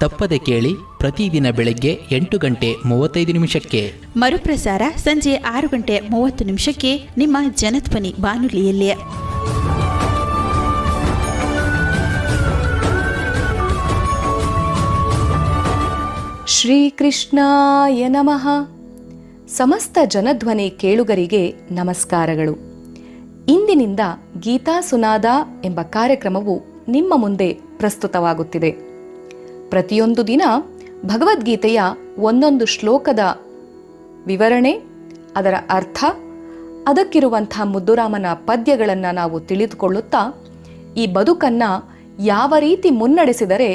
ತಪ್ಪದೆ ಕೇಳಿ ಪ್ರತಿದಿನ ಬೆಳಗ್ಗೆ ಎಂಟು ಗಂಟೆ ಮೂವತ್ತೈದು ನಿಮಿಷಕ್ಕೆ. ಮರುಪ್ರಸಾರ ಸಂಜೆ ಆರು ಗಂಟೆ ಮೂವತ್ತು ನಿಮಿಷಕ್ಕೆ ನಿಮ್ಮ ಜನಧ್ವನಿ ಬಾನುಲಿಯಲ್ಲಿ. ಶ್ರೀಕೃಷ್ಣಾಯ ನಮಃ. ಸಮಸ್ತ ಜನಧ್ವನಿ ಕೇಳುಗರಿಗೆ ನಮಸ್ಕಾರಗಳು. ಇಂದಿನಿಂದ ಗೀತಾ ಸುನಾದ ಎಂಬ ಕಾರ್ಯಕ್ರಮವು ನಿಮ್ಮ ಮುಂದೆ ಪ್ರಸ್ತುತವಾಗುತ್ತಿದೆ. ಪ್ರತಿಯೊಂದು ದಿನ ಭಗವದ್ಗೀತೆಯ ಒಂದೊಂದು ಶ್ಲೋಕದ ವಿವರಣೆ, ಅದರ ಅರ್ಥ ಅದಕ್ಕಿರುವಂಥ ಮುದ್ದುರಾಮನ ಪದ್ಯಗಳನ್ನು ನಾವು ತಿಳಿದುಕೊಳ್ಳುತ್ತಾ, ಈ ಬದುಕನ್ನು ಯಾವ ರೀತಿ ಮುನ್ನಡೆಸಿದರೆ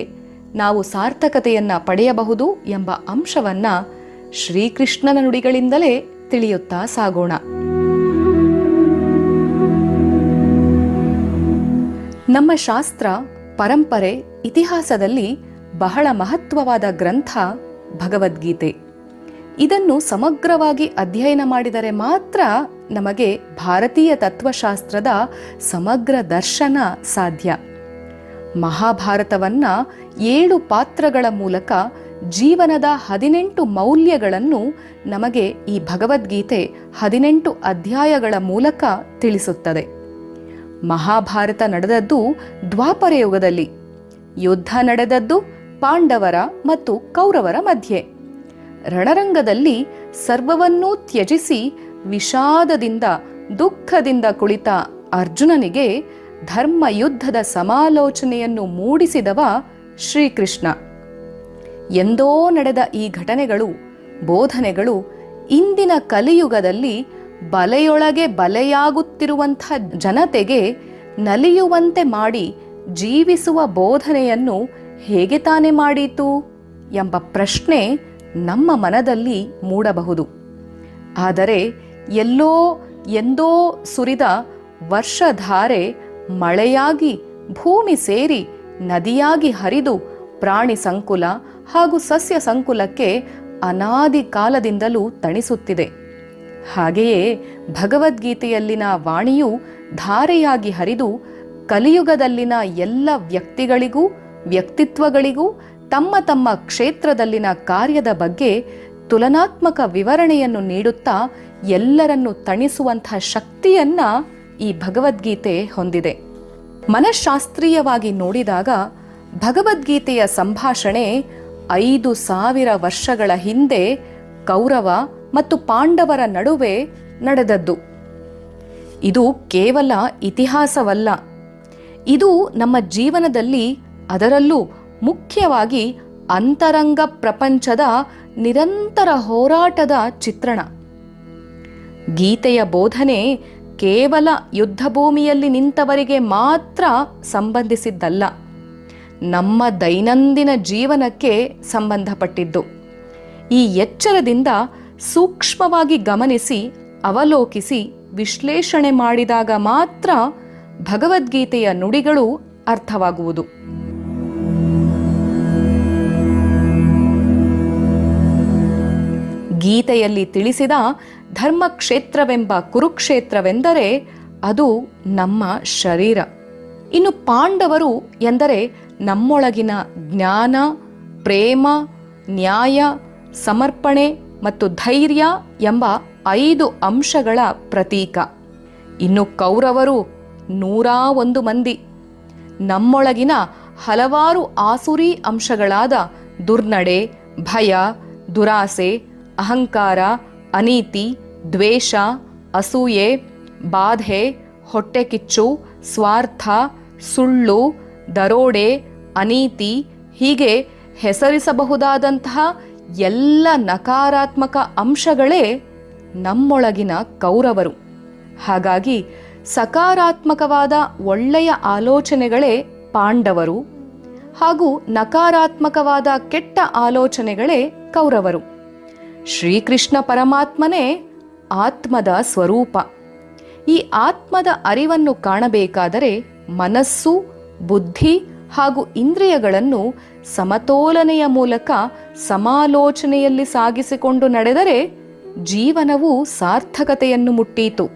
ನಾವು ಸಾರ್ಥಕತೆಯನ್ನು ಪಡೆಯಬಹುದು ಎಂಬ ಅಂಶವನ್ನು ಶ್ರೀಕೃಷ್ಣನ ನುಡಿಗಳಿಂದಲೇ ತಿಳಿಯುತ್ತಾ ಸಾಗೋಣ. ನಮ್ಮ ಶಾಸ್ತ್ರ, ಪರಂಪರೆ, ಇತಿಹಾಸದಲ್ಲಿ ಬಹಳ ಮಹತ್ವವಾದ ಗ್ರಂಥ ಭಗವದ್ಗೀತೆ. ಇದನ್ನು ಸಮಗ್ರವಾಗಿ ಅಧ್ಯಯನ ಮಾಡಿದರೆ ಮಾತ್ರ ನಮಗೆ ಭಾರತೀಯ ತತ್ವಶಾಸ್ತ್ರದ ಸಮಗ್ರ ದರ್ಶನ ಸಾಧ್ಯ. ಮಹಾಭಾರತವನ್ನು ಏಳು ಪಾತ್ರಗಳ ಮೂಲಕ ಜೀವನದ ಹದಿನೆಂಟು ಮೌಲ್ಯಗಳನ್ನು ನಮಗೆ ಈ ಭಗವದ್ಗೀತೆ ಹದಿನೆಂಟು ಅಧ್ಯಾಯಗಳ ಮೂಲಕ ತಿಳಿಸುತ್ತದೆ. ಮಹಾಭಾರತ ನಡೆದದ್ದು ದ್ವಾಪರ ಯುಗದಲ್ಲಿ. ಯುದ್ಧ ನಡೆದದ್ದು ಪಾಂಡವರ ಮತ್ತು ಕೌರವರ ಮಧ್ಯೆ. ರಣರಂಗದಲ್ಲಿ ಸರ್ವವನ್ನೂ ತ್ಯಜಿಸಿ ವಿಷಾದದಿಂದ, ದುಃಖದಿಂದ ಕುಳಿತ ಅರ್ಜುನನಿಗೆ ಧರ್ಮ ಯುದ್ಧದ ಸಮಾಲೋಚನೆಯನ್ನು ಮೂಡಿಸಿದವ ಶ್ರೀಕೃಷ್ಣ. ಎಂದೋ ನಡೆದ ಈ ಘಟನೆಗಳು, ಬೋಧನೆಗಳು ಇಂದಿನ ಕಲಿಯುಗದಲ್ಲಿ ಬಲೆಯೊಳಗೆ ಬಲೆಯಾಗುತ್ತಿರುವಂಥ ಜನತೆಗೆ ನಲಿಯುವಂತೆ ಮಾಡಿ ಜೀವಿಸುವ ಬೋಧನೆಯನ್ನು ಹೇಗೆ ತಾನೇ ಮಾಡೀತು ಎಂಬ ಪ್ರಶ್ನೆ ನಮ್ಮ ಮನದಲ್ಲಿ ಮೂಡಬಹುದು. ಆದರೆ ಎಲ್ಲೋ ಎಂದೋ ಸುರಿದ ವರ್ಷಧಾರೆ ಮಳೆಯಾಗಿ ಭೂಮಿ ಸೇರಿ ನದಿಯಾಗಿ ಹರಿದು ಪ್ರಾಣಿ ಸಂಕುಲ ಹಾಗೂ ಸಸ್ಯ ಸಂಕುಲಕ್ಕೆ ಅನಾದಿ ಕಾಲದಿಂದಲೂ ತಣಿಸುತ್ತಿದೆ. ಹಾಗೆಯೇ ಭಗವದ್ಗೀತೆಯಲ್ಲಿನ ವಾಣಿಯು ಧಾರೆಯಾಗಿ ಹರಿದು ಕಲಿಯುಗದಲ್ಲಿನ ಎಲ್ಲ ವ್ಯಕ್ತಿಗಳಿಗೂ ವ್ಯಕ್ತಿತ್ವಗಳಿಗೂ ತಮ್ಮ ತಮ್ಮ ಕ್ಷೇತ್ರದಲ್ಲಿನ ಕಾರ್ಯದ ಬಗ್ಗೆ ತುಲನಾತ್ಮಕ ವಿವರಣೆಯನ್ನು ನೀಡುತ್ತಾ ಎಲ್ಲರನ್ನು ತಣಿಸುವಂಥ ಶಕ್ತಿಯನ್ನ ಈ ಭಗವದ್ಗೀತೆ ಹೊಂದಿದೆ. ಮನಃಶಾಸ್ತ್ರೀಯವಾಗಿ ನೋಡಿದಾಗ ಭಗವದ್ಗೀತೆಯ ಸಂಭಾಷಣೆ ಐದು ಸಾವಿರ ವರ್ಷಗಳ ಹಿಂದೆ ಕೌರವ ಮತ್ತು ಪಾಂಡವರ ನಡುವೆ ನಡೆದದ್ದು. ಇದು ಕೇವಲ ಇತಿಹಾಸವಲ್ಲ. ಇದು ನಮ್ಮ ಜೀವನದಲ್ಲಿ ಅದರಲ್ಲೂ ಮುಖ್ಯವಾಗಿ ಅಂತರಂಗ ಪ್ರಪಂಚದ ನಿರಂತರ ಹೋರಾಟದ ಚಿತ್ರಣ. ಗೀತೆಯ ಬೋಧನೆ ಕೇವಲ ಯುದ್ಧಭೂಮಿಯಲ್ಲಿ ನಿಂತವರಿಗೆ ಮಾತ್ರ ಸಂಬಂಧಿಸಿದ್ದಲ್ಲ, ನಮ್ಮ ದೈನಂದಿನ ಜೀವನಕ್ಕೆ ಸಂಬಂಧಪಟ್ಟಿದ್ದು. ಈ ಎಚ್ಚರದಿಂದ ಸೂಕ್ಷ್ಮವಾಗಿ ಗಮನಿಸಿ, ಅವಲೋಕಿಸಿ, ವಿಶ್ಲೇಷಣೆ ಮಾಡಿದಾಗ ಮಾತ್ರ ಭಗವದ್ಗೀತೆಯ ನುಡಿಗಳು ಅರ್ಥವಾಗುವುದು. ಗೀತೆಯಲ್ಲಿ ತಿಳಿಸಿದ ಧರ್ಮಕ್ಷೇತ್ರವೆಂಬ ಕುರುಕ್ಷೇತ್ರವೆಂದರೆ ಅದು ನಮ್ಮ ಶರೀರ. ಇನ್ನು ಪಾಂಡವರು ಎಂದರೆ ನಮ್ಮೊಳಗಿನ ಜ್ಞಾನ, ಪ್ರೇಮ, ನ್ಯಾಯ, ಸಮರ್ಪಣೆ ಮತ್ತು ಧೈರ್ಯ ಎಂಬ ಐದು ಅಂಶಗಳ ಪ್ರತೀಕ. ಇನ್ನು ಕೌರವರು ನೂರಾ ಒಂದು ಮಂದಿ. ನಮ್ಮೊಳಗಿನ ಹಲವಾರು ಆಸುರಿ ಅಂಶಗಳಾದ ದುರ್ನಡೆ, ಭಯ, ದುರಾಸೆ ಅಹಂಕಾರ, ಅನೀತಿ, ದ್ವೇಷ, ಅಸೂಯೆ, ಬಾಧೆ ಹೊಟ್ಟೆಕಿಚ್ಚು ಸ್ವಾರ್ಥ, ಸುಳ್ಳು, ದರೋಡೆ, ಅನೀತಿ ಹೀಗೆ ಹೆಸರಿಸಬಹುದಾದಂತಹ ಎಲ್ಲ ನಕಾರಾತ್ಮಕ ಅಂಶಗಳೇ ನಮ್ಮೊಳಗಿನ ಕೌರವರು. ಹಾಗಾಗಿ ಸಕಾರಾತ್ಮಕವಾದ ಒಳ್ಳೆಯ ಆಲೋಚನೆಗಳೇ ಪಾಂಡವರು ಹಾಗೂ ನಕಾರಾತ್ಮಕವಾದ ಕೆಟ್ಟ ಆಲೋಚನೆಗಳೇ ಕೌರವರು. ಶ್ರೀಕೃಷ್ಣ ಪರಮಾತ್ಮನೇ ಆತ್ಮದ ಸ್ವರೂಪ. ಈ ಆತ್ಮದ ಅರಿವನ್ನು ಕಾಣಬೇಕಾದರೆ ಮನಸ್ಸು, ಬುದ್ಧಿ ಹಾಗೂ ಇಂದ್ರಿಯಗಳನ್ನು ಸಮತೋಲನೆಯ ಮೂಲಕ ಸಮಾಲೋಚನೆಯಲ್ಲಿ ಸಾಗಿಸಿಕೊಂಡು ನಡೆದರೆ ಜೀವನವು ಸಾರ್ಥಕತೆಯನ್ನು ಮುಟ್ಟೀತು.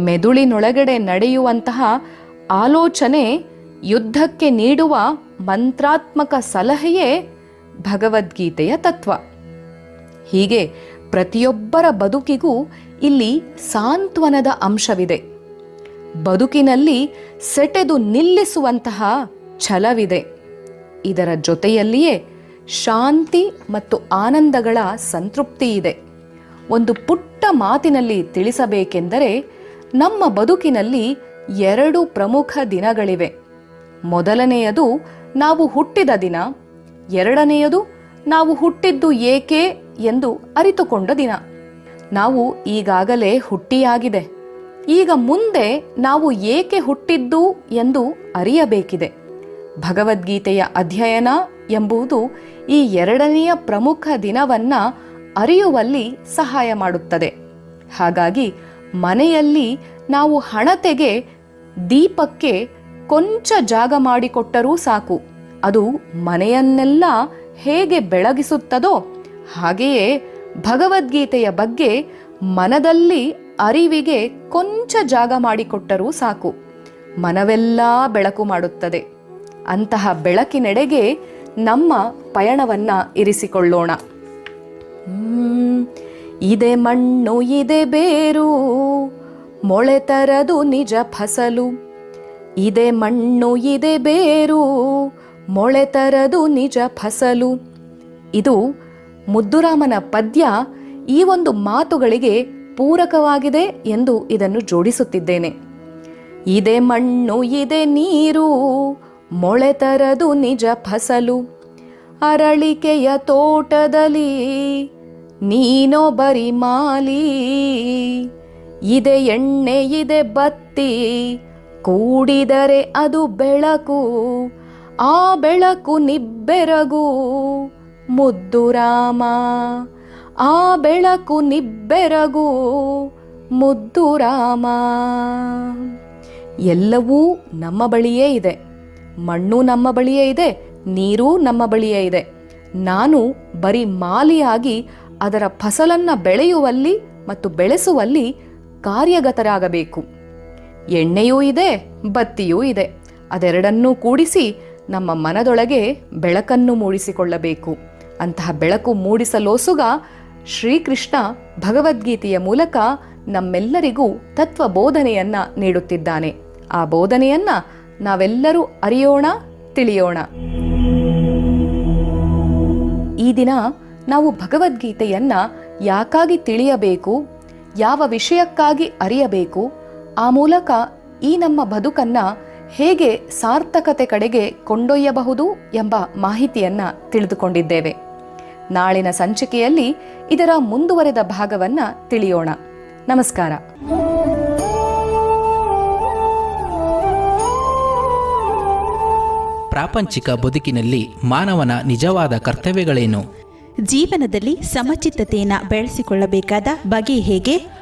ಮೆದುಳಿನೊಳಗಡೆ ನಡೆಯುವಂತಹ ಆಲೋಚನೆ ಯುದ್ಧಕ್ಕೆ ನೀಡುವ ಮಂತ್ರಾತ್ಮಕ ಸಲಹೆಯೇ ಭಗವದ್ಗೀತೆಯ ತತ್ವ. ಹೀಗೆ ಪ್ರತಿಯೊಬ್ಬರ ಬದುಕಿಗೂ ಇಲ್ಲಿ ಸಾಂತ್ವನದ ಅಂಶವಿದೆ. ಬದುಕಿನಲ್ಲಿ ಸೆಟೆದು ನಿಲ್ಲಿಸುವಂತಹ ಛಲವಿದೆ. ಇದರ ಜೊತೆಯಲ್ಲಿಯೇ ಶಾಂತಿ ಮತ್ತು ಆನಂದಗಳ ಸಂತೃಪ್ತಿ ಇದೆ ಒಂದು ಪುಟ್ಟ ಮಾತಿನಲ್ಲಿ ತಿಳಿಸಬೇಕೆಂದರೆ ನಮ್ಮ ಬದುಕಿನಲ್ಲಿ ಎರಡು ಪ್ರಮುಖ ದಿನಗಳಿವೆ. ಮೊದಲನೆಯದು ನಾವು ಹುಟ್ಟಿದ ದಿನ, ಎರಡನೆಯದು ನಾವು ಹುಟ್ಟಿದ್ದು ಏಕೆ ಎಂದು ಅರಿತುಕೊಂಡ ದಿನ. ನಾವು ಈಗಾಗಲೇ ಹುಟ್ಟಿಯಾಗಿದೆ. ಈಗ ಮುಂದೆ ನಾವು ಏಕೆ ಹುಟ್ಟಿದ್ದು ಎಂದು ಅರಿಯಬೇಕಿದೆ. ಭಗವದ್ಗೀತೆಯ ಅಧ್ಯಯನ ಎಂಬುದು ಈ ಎರಡನೆಯ ಪ್ರಮುಖ ದಿನವನ್ನ ಅರಿಯುವಲ್ಲಿ ಸಹಾಯ ಮಾಡುತ್ತದೆ. ಹಾಗಾಗಿ ಮನೆಯಲ್ಲಿ ನಾವು ಹಣತೆಗೆ ದೀಪಕ್ಕೆ ಕೊಂಚ ಜಾಗ ಮಾಡಿಕೊಟ್ಟರೂ ಸಾಕು. ಅದು ಮನೆಯನ್ನೆಲ್ಲ ಹೇಗೆ ಬೆಳಗಿಸುತ್ತದೋ ಹಾಗೆಯೇ ಭಗವದ್ಗೀತೆಯ ಬಗ್ಗೆ ಮನದಲ್ಲಿ ಅರಿವಿಗೆ ಕೊಂಚ ಜಾಗ ಮಾಡಿಕೊಟ್ಟರೂ ಸಾಕು. ಮನವೆಲ್ಲ ಬೆಳಕು ಮಾಡುತ್ತದೆ. ಅಂತಹ ಬೆಳಕಿನೆಡೆಗೆ ನಮ್ಮ ಪಯಣವನ್ನ ಇರಿಸಿಕೊಳ್ಳೋಣ. ಇದೆ ಮಣ್ಣು, ಇದೆ ಬೇರು, ಮೊಳೆ ತರದು ನಿಜ ಫಸಲು. ಇದೆ ಮಣ್ಣು, ಇದೆ ಬೇರು, ಮೊಳೆ ತರದು ನಿಜ ಫಸಲು. ಇದು ಮುದ್ದುರಾಮನ ಪದ್ಯ ಈ ಒಂದು ಮಾತುಗಳಿಗೆ ಪೂರಕವಾಗಿದೆ ಎಂದು ಇದನ್ನು ಜೋಡಿಸುತ್ತಿದ್ದೇನೆ. ಇದೆ ಮಣ್ಣು, ಇದೆ ನೀರು, ಮೊಳೆ ತರದು ನಿಜ ಫಸಲು. ಅರಳಿಕೆಯ ತೋಟದಲ್ಲಿ ನೀನೋ ಬರಿ ಮಾಲಿ. ಇದೆ ಎಣ್ಣೆ, ಇದೆ ಬತ್ತಿ, ಕೂಡಿದರೆ ಅದು ಬೆಳಕು. ಆ ಬೆಳಕು ನಿಬ್ಬೆರಗು. ಮುದ್ದು ರಾಮ, ಆ ಬೆಳಕು ನಿಬ್ಬೆರಗು ಮುದ್ದು ರಾಮ. ಎಲ್ಲವೂ ನಮ್ಮ ಬಳಿಯೇ ಇದೆ, ಮಣ್ಣು ನಮ್ಮ ಬಳಿಯೇ ಇದೆ, ನೀರೂ ನಮ್ಮ ಬಳಿಯೇ ಇದೆ. ನಾನು ಬರೀ ಮಾಲಿಯಾಗಿ ಅದರ ಫಸಲನ್ನ ಬೆಳೆಯುವಲ್ಲಿ ಮತ್ತು ಬೆಳೆಸುವಲ್ಲಿ ಕಾರ್ಯಗತರಾಗಬೇಕು. ಎಣ್ಣೆಯೂ ಇದೆ, ಬತ್ತಿಯೂ ಇದೆ, ಅದೆರಡನ್ನೂ ಕೂಡಿಸಿ ನಮ್ಮ ಮನದೊಳಗೆ ಬೆಳಕನ್ನು ಮೂಡಿಸಿಕೊಳ್ಳಬೇಕು. ಅಂತಹ ಬೆಳಕು ಮೂಡಿಸಲೋಸುಗ ಶ್ರೀಕೃಷ್ಣ ಭಗವದ್ಗೀತೆಯ ಮೂಲಕ ನಮ್ಮೆಲ್ಲರಿಗೂ ತತ್ವ ಬೋಧನೆಯನ್ನ ನೀಡುತ್ತಿದ್ದಾನೆ. ಆ ಬೋಧನೆಯನ್ನ ನಾವೆಲ್ಲರೂ ಅರಿಯೋಣ, ತಿಳಿಯೋಣ. ಈ ದಿನ ನಾವು ಭಗವದ್ಗೀತೆಯನ್ನ ಯಾಕಾಗಿ ತಿಳಿಯಬೇಕು, ಯಾವ ವಿಷಯಕ್ಕಾಗಿ ಅರಿಯಬೇಕು, ಆ ಮೂಲಕ ಈ ನಮ್ಮ ಬದುಕನ್ನ ಹೇಗೆ ಸಾರ್ಥಕತೆ ಕಡೆಗೆ ಕೊಂಡೊಯ್ಯಬಹುದು ಎಂಬ ಮಾಹಿತಿಯನ್ನ ತಿಳಿದುಕೊಂಡಿದ್ದೇವೆ. ನಾಳಿನ ಸಂಚಿಕೆಯಲ್ಲಿ ಇದರ ಮುಂದುವರೆದ ಭಾಗವನ್ನ ತಿಳಿಯೋಣ. ನಮಸ್ಕಾರ. ಪ್ರಾಪಂಚಿಕ ಬದುಕಿನಲ್ಲಿ ಮಾನವನ ನಿಜವಾದ ಕರ್ತವ್ಯಗಳೇನು? ಜೀವನದಲ್ಲಿ ಸಮಚಿತ್ತತೆಯನ್ನು ಬೆಳೆಸಿಕೊಳ್ಳಬೇಕಾದ ಬಗೆ ಹೇಗೆ?